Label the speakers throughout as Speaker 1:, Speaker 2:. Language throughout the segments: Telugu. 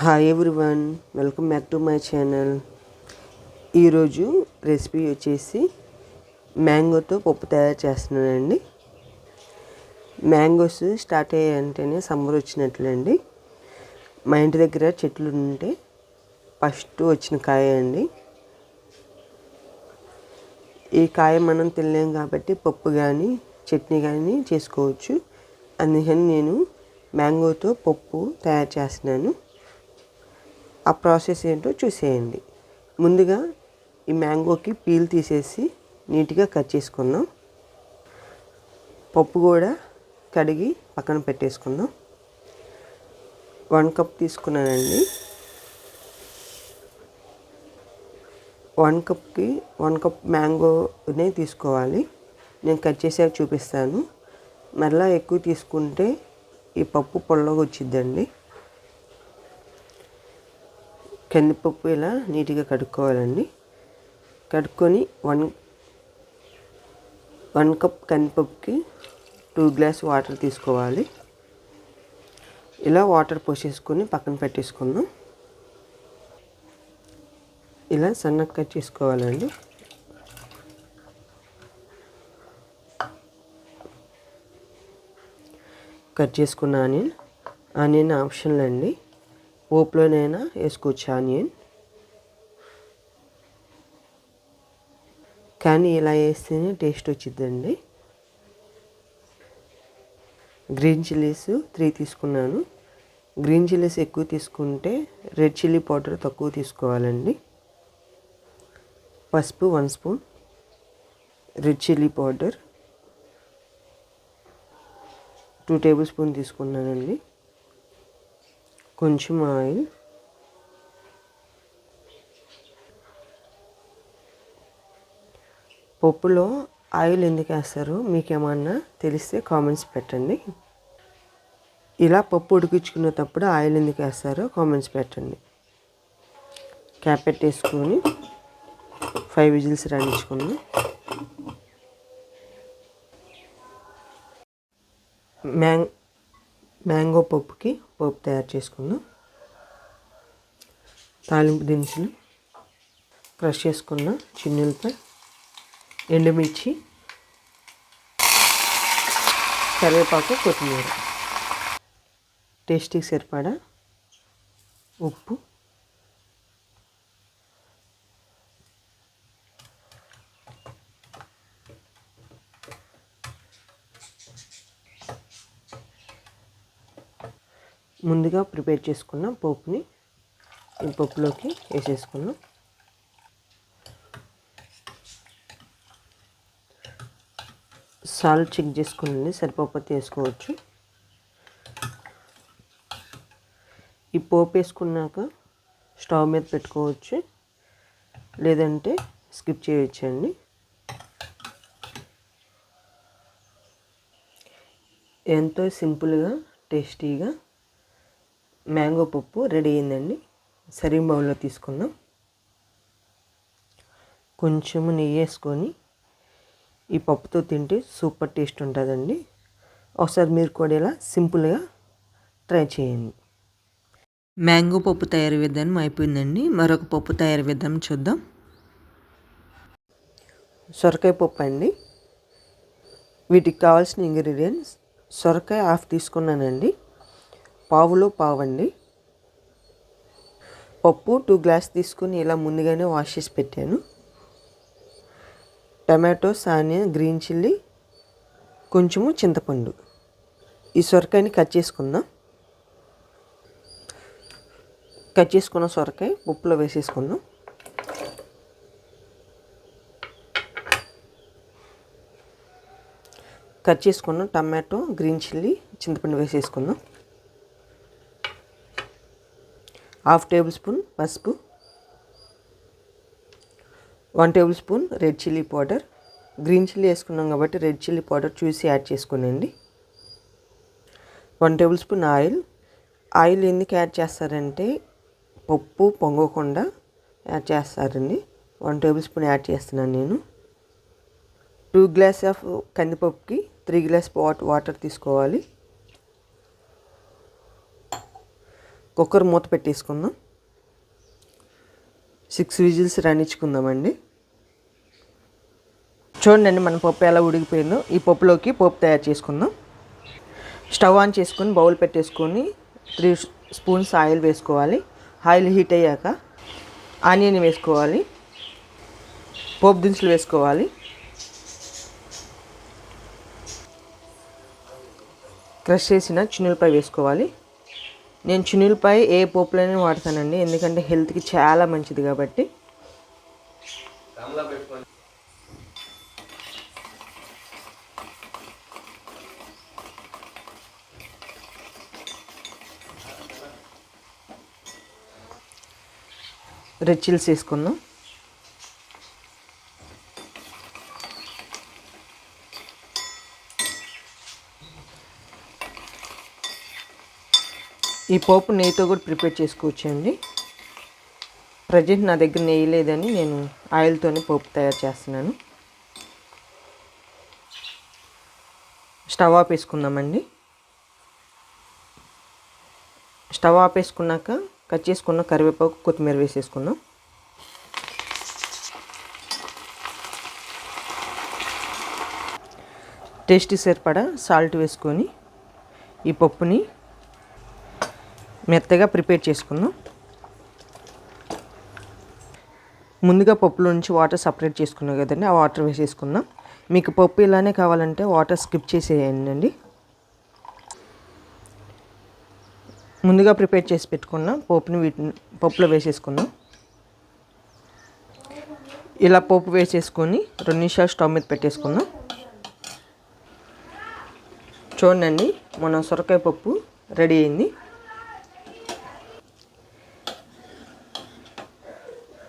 Speaker 1: hi everyone welcome back to my channel ఈరోజు రెసిపీ వచ్చేసి మ్యాంగోతో పప్పు తయారు చేస్తున్నానండి మ్యాంగోస్ స్టార్ట్ అయ్యాయంటేనే సమ్మర్ వచ్చినట్లండి మా ఇంటి దగ్గర చెట్లు ఉంటే ఫస్ట్ వచ్చిన కాయ అండి ఈ కాయ మనం తినలేం కాబట్టి పప్పు కానీ చట్నీ కానీ చేసుకోవచ్చు అందుకని నేను మ్యాంగోతో పప్పు తయారు చేస్తున్నాను ఆ ప్రాసెస్ ఏంటో చూసేయండి ముందుగా ఈ మ్యాంగోకి పీల్ తీసేసి నీట్గా కట్ చేసుకున్నాం పప్పు కూడా కడిగి పక్కన పెట్టేసుకుందాం వన్ కప్ తీసుకున్నానండి వన్ కప్కి వన్ కప్ మ్యాంగోనే తీసుకోవాలి నేను కట్ చేసాక చూపిస్తాను మరలా ఎక్కువ తీసుకుంటే ఈ పప్పు పొల్లగా వచ్చిద్దండి కందిపప్పు ఇలా నీట్గా కడుక్కోవాలండి కడుక్కొని వన్ వన్ కప్ కందిపప్పుకి టూ గ్లాస్ వాటర్ తీసుకోవాలి ఇలా వాటర్ పోసేసుకొని పక్కన పెట్టేసుకుందాం ఇలా సన్నగా కట్ చేసుకోవాలండి కట్ చేసుకున్న ఆనియన్ ఆనియన్ ఆప్షన్లు అండి పోపులోనైనా వేసుకోవచ్చు ఆనియన్ కానీ ఇలా వేస్తేనే టేస్ట్ వచ్చిందండి గ్రీన్ చిల్లీస్ త్రీ తీసుకున్నాను గ్రీన్ చిల్లీస్ ఎక్కువ తీసుకుంటే రెడ్ చిల్లీ పౌడర్ తక్కువ తీసుకోవాలండి పసుపు one spoon red chilli powder two table spoon తీసుకున్నానండి కొంచెం ఆయిల్ పప్పులో ఆయిల్ ఎందుకు వేస్తారు ఏమన్నా తెలిస్తే కామెంట్స్ పెట్టండి ఇలా పప్పు ఉడికించుకునేటప్పుడు ఆయిల్ ఎందుకు వేస్తారో కామెంట్స్ పెట్టండి క్యాప్ పెట్టేసుకొని ఫైవ్ విజిల్స్ రాణించుకుని మ్యాంగ్ మ్యాంగో పప్పుకి పప్పు తయారు చేసుకుందాం తాలింపు దినుసులు క్రష్ చేసుకున్న చిన్నులపై ఎండుమిర్చి కరివేపాకు కొత్తిమీర టేస్టీకి సరిపడా ఉప్పు ముందుగా ప్రిపేర్ చేసుకున్న పోపుని ఈ పప్పులోకి వేసేసుకున్నాం సాల్ట్ చెక్ చేసుకుని సరిపోతే వేసుకోవచ్చు ఈ పోపు వేసుకున్నాక స్టవ్ మీద పెట్టుకోవచ్చు లేదంటే స్కిప్ చేయొచ్చండి ఎంతో సింపుల్గా టేస్టీగా మ్యాంగో పప్పు రెడీ అయిందండి సరింగ్ బౌల్లో తీసుకుందాం కొంచెము నెయ్యి వేసుకొని ఈ పప్పుతో తింటే సూపర్ టేస్ట్ ఉంటుందండి ఒకసారి మీరు కూడా ఇలా సింపుల్గా ట్రై చేయండి మ్యాంగో పప్పు తయారు విధానం అయిపోయిందండి మరొక పప్పు తయారు విధానం చూద్దాం సొరకాయ పప్పు అండి వీటికి కావాల్సిన ఇంగ్రీడియంట్స్ సొరకాయ హాఫ్ తీసుకున్నానండి పావులో పావండి పప్పు టూ గ్లాస్ తీసుకుని ఇలా ముందుగానే వాష్ చేసి పెట్టాను టమాటో సానియా గ్రీన్ చిల్లీ కొంచెము చింతపండు ఈ సొరకాయని కట్ చేసుకుందాం కట్ చేసుకున్న సొరకాయ ఉప్పులో వేసేసుకుందాం కట్ చేసుకున్న టమాటో గ్రీన్ చిల్లీ చింతపండు వేసేసుకుందాం హాఫ్ టేబుల్ స్పూన్ పసుపు one table spoon red chilli powder green chilli వేసుకున్నాం కాబట్టి రెడ్ చిల్లీ పౌడర్ చూసి యాడ్ చేసుకోనండి one table spoon oil oil ఎందుకు యాడ్ చేస్తారంటే పప్పు పొంగకుండా యాడ్ చేస్తారండి వన్ టేబుల్ స్పూన్ యాడ్ చేస్తున్నాను నేను టూ గ్లాస్ ఆఫ్ కందిపప్పుకి త్రీ గ్లాస్ వాటర్ తీసుకోవాలి కుక్కర్ మూత పెట్టేసుకుందాం సిక్స్ విజిల్స్ రాణించుకుందామండి చూడండి మన పప్పు ఎలా ఉడికిపోయిందో ఈ పప్పులోకి పప్పు తయారు చేసుకుందాం స్టవ్ ఆన్ చేసుకొని బౌల్ పెట్టేసుకొని త్రీ స్పూన్స్ ఆయిల్ వేసుకోవాలి ఆయిల్ హీట్ అయ్యాక ఆనియన్ వేసుకోవాలి పోపు దినుసులు వేసుకోవాలి క్రష్ చేసిన చిన్నులపై వేసుకోవాలి నేను చినులపై ఏ పోపులైనా వాడతానండి ఎందుకంటే హెల్త్కి చాలా మంచిది కాబట్టి రెచ్చిల్స్ వేసుకుందాం ఈ పోపు నెయ్యితో కూడా ప్రిపేర్ చేసుకోవచ్చండి ప్రజెంట్ నా దగ్గర నెయ్యి లేదని నేను ఆయిల్తోనే పోపు తయారు చేస్తున్నాను స్టవ్ వేసుకుందామండి స్టవ్ ఆపేసుకున్నాక కట్ చేసుకున్న కరివేపాకు కొత్తిమీర వేసేసుకుందాం టేస్ట్ సరిపడా సాల్ట్ వేసుకొని ఈ పప్పుని మెత్తగా ప్రిపేర్ చేసుకుందాం ముందుగా పప్పులో నుంచి వాటర్ సపరేట్ చేసుకున్నాం కదండి ఆ వాటర్ వేసేసుకుందాం మీకు పప్పు ఇలానే కావాలంటే వాటర్ స్కిప్ చేసేయండి ముందుగా ప్రిపేర్ చేసి పెట్టుకున్నాం పోపుని వీటిని పప్పులో వేసేసుకుందాం ఇలా పోపు వేసేసుకొని రెండు నిమిషాలు స్టవ్ మీద పెట్టేసుకుందాం చూడండి మన సొరకాయ పప్పు రెడీ అయింది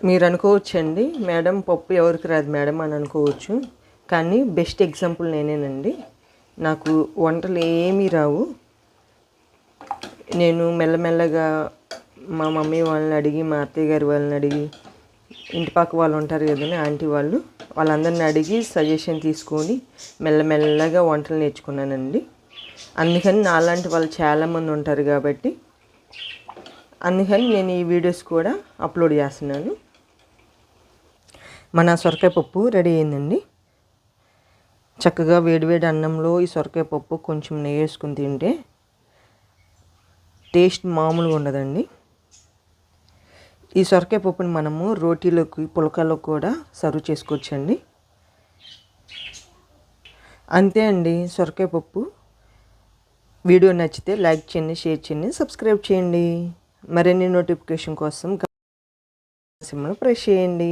Speaker 1: మీరు అనుకోవచ్చండి మేడం పప్పు ఎవరికి రాదు మేడం అని అనుకోవచ్చు కానీ బెస్ట్ ఎగ్జాంపుల్ నేనేనండి నాకు వంటలు ఏమీ రావు నేను మెల్లమెల్లగా మా మమ్మీ వాళ్ళని అడిగి మా అత్తయ్య గారి వాళ్ళని అడిగి ఇంటి పక్క వాళ్ళు ఉంటారు కదండి ఆంటీ వాళ్ళు వాళ్ళందరిని అడిగి సజెషన్ తీసుకొని మెల్లమెల్లగా వంటలు నేర్చుకున్నానండి అందుకని నాలాంటి వాళ్ళు చాలామంది ఉంటారు కాబట్టి అందుకని నేను ఈ వీడియోస్ కూడా అప్లోడ్ చేస్తున్నాను మన సొరకాయ పప్పు రెడీ అయిందండి చక్కగా వేడివేడి అన్నంలో ఈ సొరకాయ పప్పు కొంచెం నెయ్యి వేసుకుని తింటే టేస్ట్ మామూలుగా ఉండదండి ఈ సొరకాయ పప్పుని మనము రోటీలోకి పులకల్లో కూడా సర్వ్ చేసుకోవచ్చండి అంతే అండి సొరకాయ పప్పు వీడియో నచ్చితే లైక్ చేయండి షేర్ చేయండి సబ్స్క్రైబ్ చేయండి మరిన్ని నోటిఫికేషన్ కోసం సిమ్ను ప్రెస్ చేయండి